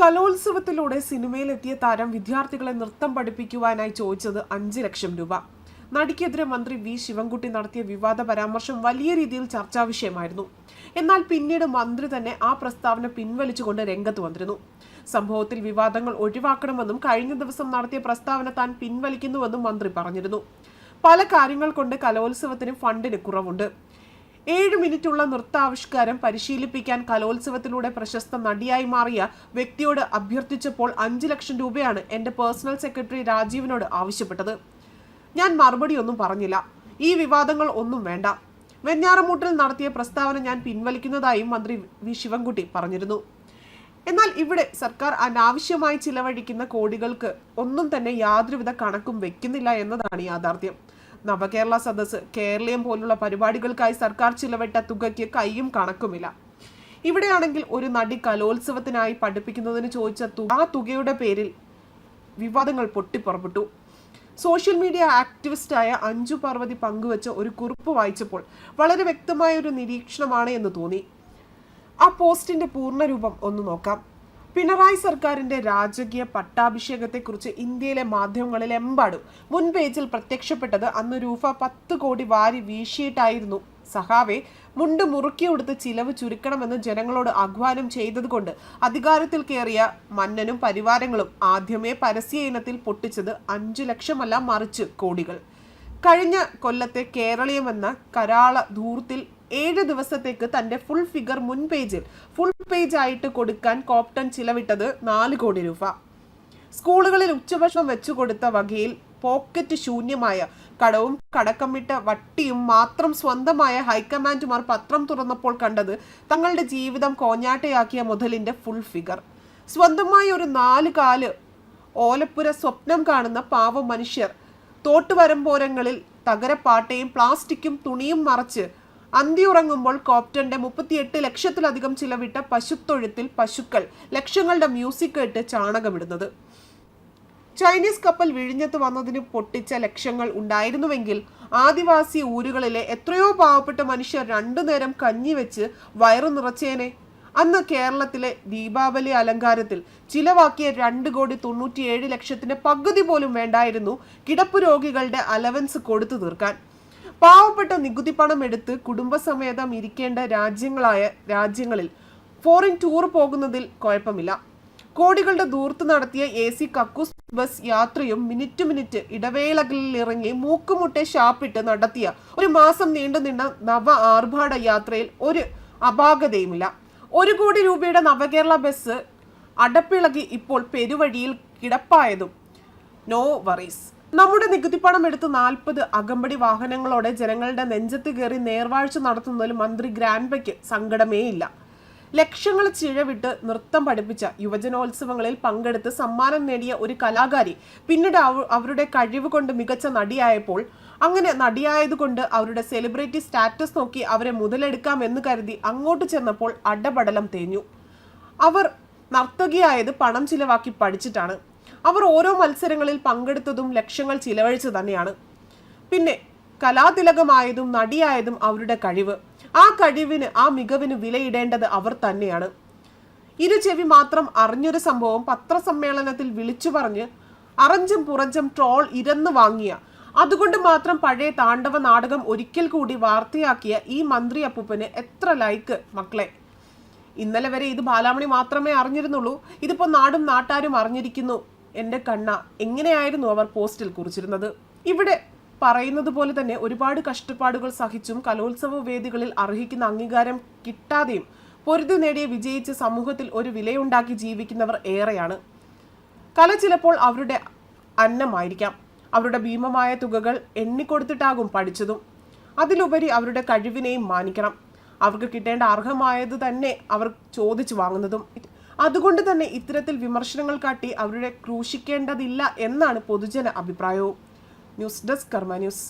കലോത്സവത്തിലൂടെ സിനിമയിലെത്തിയ താരം വിദ്യാർത്ഥികളെ നൃത്തം പഠിപ്പിക്കുവാനായി ചോദിച്ചത് അഞ്ച് ലക്ഷം രൂപ. നടിക്കെതിരെ മന്ത്രി വി ശിവൻകുട്ടി നടത്തിയ വിവാദ പരാമർശം വലിയ രീതിയിൽ ചർച്ചാ വിഷയമായിരുന്നു. എന്നാൽ പിന്നീട് മന്ത്രി തന്നെ ആ പ്രസ്താവന പിൻവലിച്ചുകൊണ്ട് രംഗത്ത് വന്നിരുന്നു. സംഭവത്തിൽ വിവാദങ്ങൾ ഒഴിവാക്കണമെന്നും കഴിഞ്ഞ ദിവസം നടത്തിയ പ്രസ്താവന താൻ പിൻവലിക്കുന്നുവെന്നും മന്ത്രി പറഞ്ഞിരുന്നു. പല കാര്യങ്ങൾ കൊണ്ട് കലോത്സവത്തിന് ഫണ്ടിന് കുറവുണ്ട്. ഏഴ് മിനിറ്റുള്ള നൃത്താവിഷ്കാരം പരിശീലിപ്പിക്കാൻ കലോത്സവത്തിലൂടെ പ്രശസ്ത നടിയായി മാറിയ വ്യക്തിയോട് അഭ്യർത്ഥിച്ചപ്പോൾ അഞ്ച് ലക്ഷം രൂപയാണ് എന്റെ പേഴ്സണൽ സെക്രട്ടറി രാജീവിനോട് ആവശ്യപ്പെട്ടത്. ഞാൻ മറുപടി ഒന്നും പറഞ്ഞില്ല. ഈ വിവാദങ്ങൾ ഒന്നും വേണ്ട. വെഞ്ഞാറമൂട്ടിൽ നടത്തിയ പ്രസ്താവന ഞാൻ പിൻവലിക്കുന്നതായും മന്ത്രി വി ശിവൻകുട്ടി പറഞ്ഞിരുന്നു. എന്നാൽ ഇവിടെ സർക്കാർ അനാവശ്യമായി ചിലവഴിക്കുന്ന കോടികൾക്ക് ഒന്നും തന്നെ യാതൊരുവിധ കണക്കും വെക്കുന്നില്ല എന്നതാണ് യാഥാർത്ഥ്യം. നവകേരള സദസ് കേരളീയം പോലുള്ള പരിപാടികൾക്കായി സർക്കാർ ചിലവിട്ട തുകയ്ക്ക് കൈയും കണക്കുമില്ല. ഇവിടെയാണെങ്കിൽ ഒരു നടി കലോത്സവത്തിനായി പഠിപ്പിക്കുന്നതിന് ചോദിച്ച ആ തുകയുടെ പേരിൽ വിവാദങ്ങൾ പൊട്ടിപ്പുറപ്പെട്ടു. സോഷ്യൽ മീഡിയ ആക്ടിവിസ്റ്റായ അഞ്ജു പാർവതി പങ്കുവച്ച ഒരു കുറിപ്പ് വായിച്ചപ്പോൾ വളരെ വ്യക്തമായ ഒരു നിരീക്ഷണമാണ് എന്ന് തോന്നി. ആ പോസ്റ്റിന്റെ പൂർണരൂപം ഒന്ന് നോക്കാം. പിണറായി സർക്കാരിന്റെ രാജകീയ പട്ടാഭിഷേകത്തെക്കുറിച്ച് ഇന്ത്യയിലെ മാധ്യമങ്ങളിലെമ്പാടും മുൻ പേജിൽ പ്രത്യക്ഷപ്പെട്ടത് അന്ന് രൂപ പത്ത് കോടി വാരി വീശിയിട്ടായിരുന്നു. സഹാവെ മുണ്ട് മുറുക്കിയെടുത്ത് ചിലവ് ചുരുക്കണമെന്ന് ജനങ്ങളോട് ആഹ്വാനം ചെയ്തതുകൊണ്ട് അധികാരത്തിൽ കയറിയ മന്നനും പരിവാരങ്ങളും ആദ്യമേ പരസ്യ ഇനത്തിൽ പൊട്ടിച്ചത് അഞ്ചു ലക്ഷമല്ല മറിച്ച് കോടികൾ. കഴിഞ്ഞ കൊല്ലത്തെ കേരളീയമെന്ന കരാള ധൂർത്തിൽ ഏഴ് ദിവസത്തേക്ക് തന്റെ ഫുൾ ഫിഗർ മുൻ പേജിൽ ഫുൾ പേജ് ആയിട്ട് കൊടുക്കാൻ കോപ്റ്റൺ ചിലവിട്ടത് നാല് കോടി രൂപ. സ്കൂളുകളിൽ ഉച്ചഭക്ഷണം വെച്ചു കൊടുത്ത വകയിൽ പോക്കറ്റ് ശൂന്യമായ കടവും കടക്കമിട്ട വട്ടിയും മാത്രം സ്വന്തമായ ഹൈക്കമാൻഡുമാർ പത്രം തുറന്നപ്പോൾ കണ്ടത് തങ്ങളുടെ ജീവിതം കോഞ്ഞാട്ടയാക്കിയ മുതലിന്റെ ഫുൾ ഫിഗർ സ്വന്തമായി ഒരു നാല് കാൽ ഓലപ്പുര സ്വപ്നം കാണുന്ന പാവം മനുഷ്യർ തോട്ടുവരമ്പോരങ്ങളിൽ തകരപ്പാട്ടയും പ്ലാസ്റ്റിക്കും തുണിയും മറച്ച് അന്തിയുറങ്ങുമ്പോൾ കോപ്റ്റന്റെ മുപ്പത്തിയെട്ട് ലക്ഷത്തിലധികം ചിലവിട്ട പശുത്തൊഴുത്തിൽ പശുക്കൾ ലക്ഷങ്ങളുടെ മ്യൂസിക് കേട്ട് ചാണകമിടുന്നത്. ചൈനീസ് കപ്പൽ വിഴിഞ്ഞത്ത് വന്നതിന് പൊട്ടിച്ച ലക്ഷങ്ങൾ ഉണ്ടായിരുന്നുവെങ്കിൽ ആദിവാസി ഊരുകളിലെ എത്രയോ പാവപ്പെട്ട മനുഷ്യർ രണ്ടു നേരം കഞ്ഞി വെച്ച് വയറു നിറച്ചേനെ. അന്ന് കേരളത്തിലെ ദീപാവലി അലങ്കാരത്തിൽ ചിലവാക്കിയ രണ്ട് കോടി തൊണ്ണൂറ്റിയേഴ് ലക്ഷത്തിന്റെ പകുതി പോലും വേണ്ടായിരുന്നു കിടപ്പ് രോഗികളുടെ അലവൻസ് കൊടുത്തു തീർക്കാൻ. പാവപ്പെട്ട നികുതി പണം എടുത്ത് കുടുംബസമേതം ഇരിക്കേണ്ട രാജ്യങ്ങളായ രാജ്യങ്ങളിൽ ഫോറിൻ ടൂർ പോകുന്നതിൽ കുഴപ്പമില്ല. കോടികളുടെ ദൂർത്ത് നടത്തിയ എ സി കക്കൂസ് ബസ് യാത്രയും മിനിറ്റ് മിനിറ്റ് ഇടവേളകളിൽ ഇറങ്ങി മൂക്കുമുട്ടെ ഷാപ്പിട്ട് നടത്തിയ ഒരു മാസം നീണ്ടുനിന്ന നവ ആർഭാട യാത്രയിൽ ഒരു അപാകതയുമില്ല. ഒരു കോടി രൂപയുടെ നവകേരള ബസ് അടപ്പിളകി ഇപ്പോൾ പെരുവഴിയിൽ കിടപ്പായതും. നോ വറീസ് നമ്മുടെ നികുതിപ്പണം എടുത്ത് നാൽപ്പത് അകമ്പടി വാഹനങ്ങളോടെ ജനങ്ങളുടെ നെഞ്ചത്ത് കയറി നേർവാഴ്ച നടത്തുന്നതിൽ മന്ത്രി ഗ്രാൻഡ്പയ്ക്ക് സങ്കടമേ ഇല്ല. ലക്ഷങ്ങൾ ചിഴവിട്ട് നൃത്തം പഠിപ്പിച്ച യുവജനോത്സവങ്ങളിൽ പങ്കെടുത്ത് സമ്മാനം നേടിയ ഒരു കലാകാരി പിന്നീട് അവരുടെ കഴിവ് കൊണ്ട് മികച്ച നടിയായപ്പോൾ അങ്ങനെ നടിയായതുകൊണ്ട് അവരുടെ സെലിബ്രിറ്റി സ്റ്റാറ്റസ് നോക്കി അവരെ മുതലെടുക്കാം എന്ന് കരുതി അങ്ങോട്ട് ചെന്നപ്പോൾ അടപടലം തേഞ്ഞു. അവർ നർത്തകിയായത് പണം ചിലവാക്കി പഠിച്ചിട്ടാണ്. അവർ ഓരോ മത്സരങ്ങളിൽ പങ്കെടുത്തതും ലക്ഷ്യങ്ങൾ ചിലവഴിച്ചു തന്നെയാണ്. പിന്നെ കലാതിലകമായതും നടിയായതും അവരുടെ കഴിവ്. ആ കഴിവിന് ആ മികവിന് വിലയിടേണ്ടത് അവർ തന്നെയാണ്. ഇരു ചെവി മാത്രം അറിഞ്ഞൊരു സംഭവം പത്രസമ്മേളനത്തിൽ വിളിച്ചു പറഞ്ഞ് അറഞ്ചും പുറഞ്ചും ട്രോൾ ഇരന്ന് വാങ്ങിയ. അതുകൊണ്ട് മാത്രം പഴയ താണ്ഡവ നാടകം ഒരിക്കൽ കൂടി വാർത്തയാക്കിയ ഈ മന്ത്രി അപ്പൂപ്പന് എത്ര ലൈക്ക് മക്കളെ. ഇന്നലെ വരെ ഇത് ബാലാമണി മാത്രമേ അറിഞ്ഞിരുന്നുള്ളൂ. ഇതിപ്പോ നാടും നാട്ടാരും അറിഞ്ഞിരിക്കുന്നു. എന്റെ കണ്ണ എങ്ങനെയായിരുന്നു അവർ പോസ്റ്റിൽ കുറിച്ചിരുന്നത്? ഇവിടെ പറയുന്നത് പോലെ തന്നെ ഒരുപാട് കഷ്ടപ്പാടുകൾ സഹിച്ചും കലോത്സവ വേദികളിൽ അർഹിക്കുന്ന അംഗീകാരം കിട്ടാതെയും പൊരുതി നേടിയ വിജയിച്ച് സമൂഹത്തിൽ ഒരു വിലയുണ്ടാക്കി ജീവിക്കുന്നവർ ഏറെയാണ്. കല ചിലപ്പോൾ അവരുടെ അന്നമായിരിക്കാം. അവരുടെ ഭീമമായ തുകകൾ എണ്ണിക്കൊടുത്തിട്ടാകും പഠിച്ചതും. അതിലുപരി അവരുടെ കഴിവിനെയും മാനിക്കണം. അവർക്ക് കിട്ടേണ്ട അർഹമായത് തന്നെ അവർ ചോദിച്ചു വാങ്ങുന്നതും അതുകൊണ്ട് തന്നെ ഇത്തരത്തിൽ വിമർശനങ്ങൾ കാട്ടി അവരുടെ ക്രൂശിക്കേണ്ടതില്ല എന്നാണ് പൊതുജന അഭിപ്രായവും. News desk Karma News.